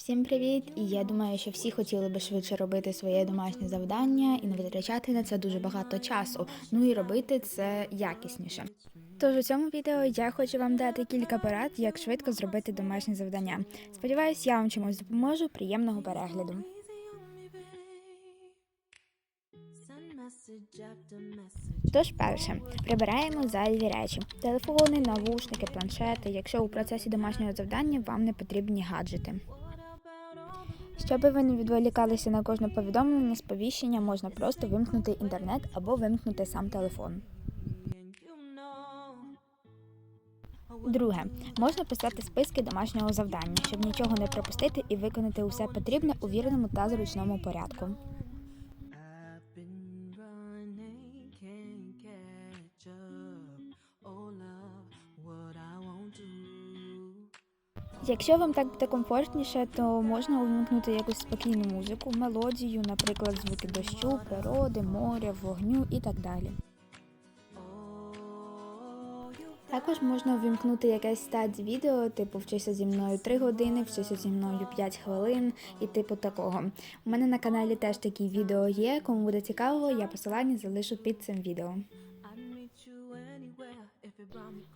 Всім привіт! І я думаю, що всі хотіли би швидше робити своє домашнє завдання і не витрачати на це дуже багато часу. Ну і робити це якісніше. Тож у цьому відео я хочу вам дати кілька порад, як швидко зробити домашнє завдання. Сподіваюсь, я вам чимось допоможу. Приємного перегляду. Тож перше, прибираємо зайві речі: телефони, навушники, планшети, якщо у процесі домашнього завдання вам не потрібні гаджети. Щоби ви не відволікалися на кожне повідомлення, сповіщення, можна просто вимкнути інтернет або вимкнути сам телефон. Друге, можна писати списки домашнього завдання, щоб нічого не пропустити і виконати усе потрібне у вірному та зручному порядку. Якщо вам так буде комфортніше, то можна увімкнути якусь спокійну музику, мелодію, наприклад, звуки дощу, природи, моря, вогню і так далі. Також можна увімкнути якесь стать відео, типу вчися зі мною 3 години, вчися зі мною 5 хвилин і типу такого. У мене на каналі теж такі відео є. Кому буде цікаво, я посилання залишу під цим відео.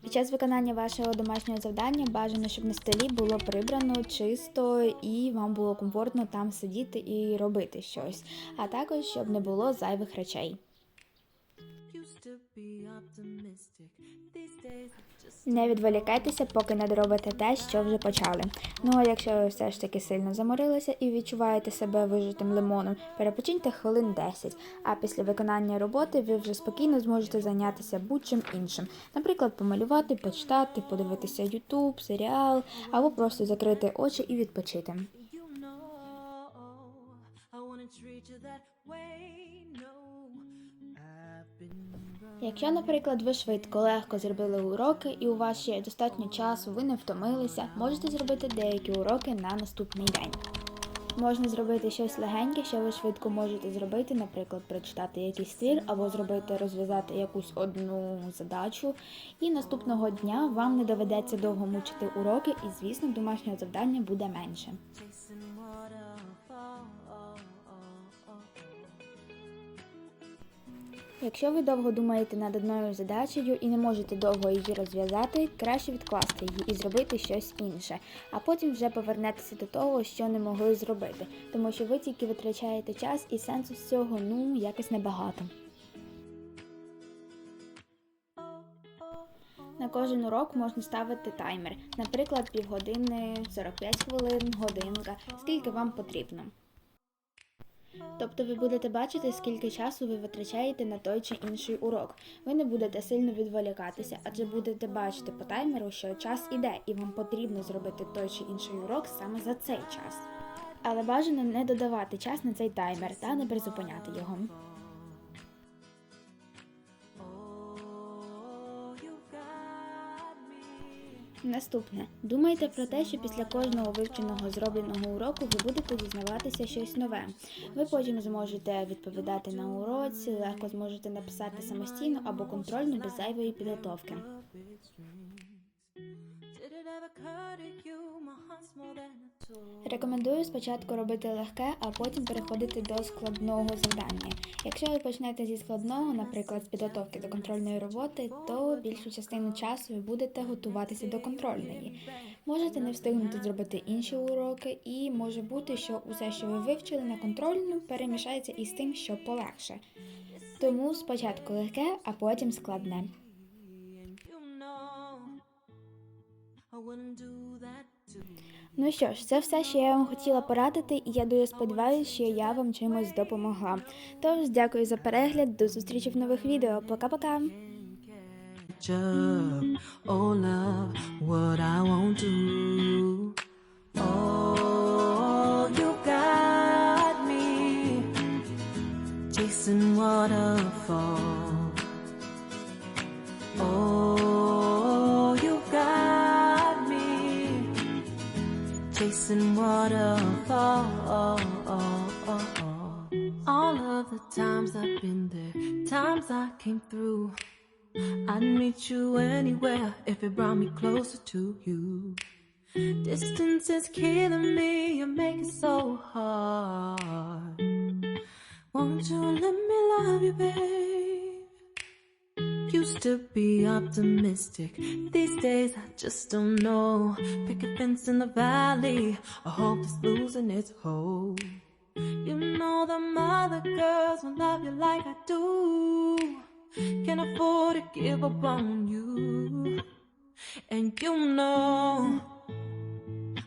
Під час виконання вашого домашнього завдання бажано, щоб на столі було прибрано чисто і вам було комфортно там сидіти і робити щось, а також щоб не було зайвих речей. Не відволікайтеся, поки не доробите те, що вже почали. Ну а якщо ви все ж таки сильно заморилися і відчуваєте себе вижитим лимоном, перепочиньте хвилин 10, а після виконання роботи ви вже спокійно зможете зайнятися будь-чим іншим. Наприклад, помалювати, почитати, подивитися YouTube, серіал або просто закрити очі і відпочити. treat you that way. No, I've been. Якщо, наприклад, ви швидко, легко зробили уроки і у вас ще достатньо часу, ви не втомилися, можете зробити деякі уроки на наступний день. Можна зробити щось легеньке, що ви швидко можете зробити, наприклад, прочитати якийсь твір або зробити розв'язати якусь одну задачу. І наступного дня вам не доведеться довго мучити уроки, і, звісно, домашнього завдання буде менше. Якщо ви довго думаєте над одною задачею і не можете довго її розв'язати, краще відкласти її і зробити щось інше, а потім вже повернетеся до того, що не могли зробити, тому що ви тільки витрачаєте час і сенсу з цього ну якось небагато. На кожен урок можна ставити таймер, наприклад, півгодини, 45 хвилин, годинка, скільки вам потрібно. Тобто ви будете бачити, скільки часу ви витрачаєте на той чи інший урок. Ви не будете сильно відволікатися, адже будете бачити по таймеру, що час іде, і вам потрібно зробити той чи інший урок саме за цей час. Але бажано не додавати час на цей таймер та не призупиняти його. Наступне. Думайте про те, що після кожного вивченого зробленого уроку ви будете дізнаватися щось нове. Ви потім зможете відповідати на уроці, легко зможете написати самостійно або контрольно без зайвої підготовки. Did it ever occur to you my heart's more than a? Рекомендую спочатку робити легке, а потім переходити до складного завдання. Якщо ви почнете зі складного, наприклад, з підготовки до контрольної роботи, то більшу частину часу ви будете готуватися до контрольної. Можете не встигнути зробити інші уроки, і може бути, що усе, що ви вивчили на контрольну, перемішається із тим, що полегше. Тому спочатку легке, а потім складне. I wouldn't do that to. Ну що ж, це все, що я вам хотіла порадити, і я дуже сподіваюся, що я вам чимось допомогла. Тож, дякую за перегляд, до зустрічі в нових відео. Пока-пока! up. Oh, love, what I won't do. Chasing waterfall. All of the times I've been there, times I came through. I'd meet you anywhere if it brought me closer to you. Distance is killing me, you make it so hard. Won't you let me love you, babe? Used to be optimistic. These days I just don't know. Pick a fence in the valley. I hope it's losing its hold. You know the other girls won't love you like I do. Can't afford to give up on you. And you know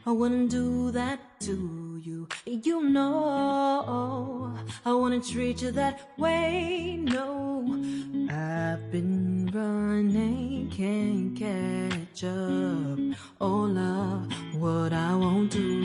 I wouldn't do that to you. You know I wouldn't treat you that way. No, I've been running, can't catch up. Oh love, what I won't do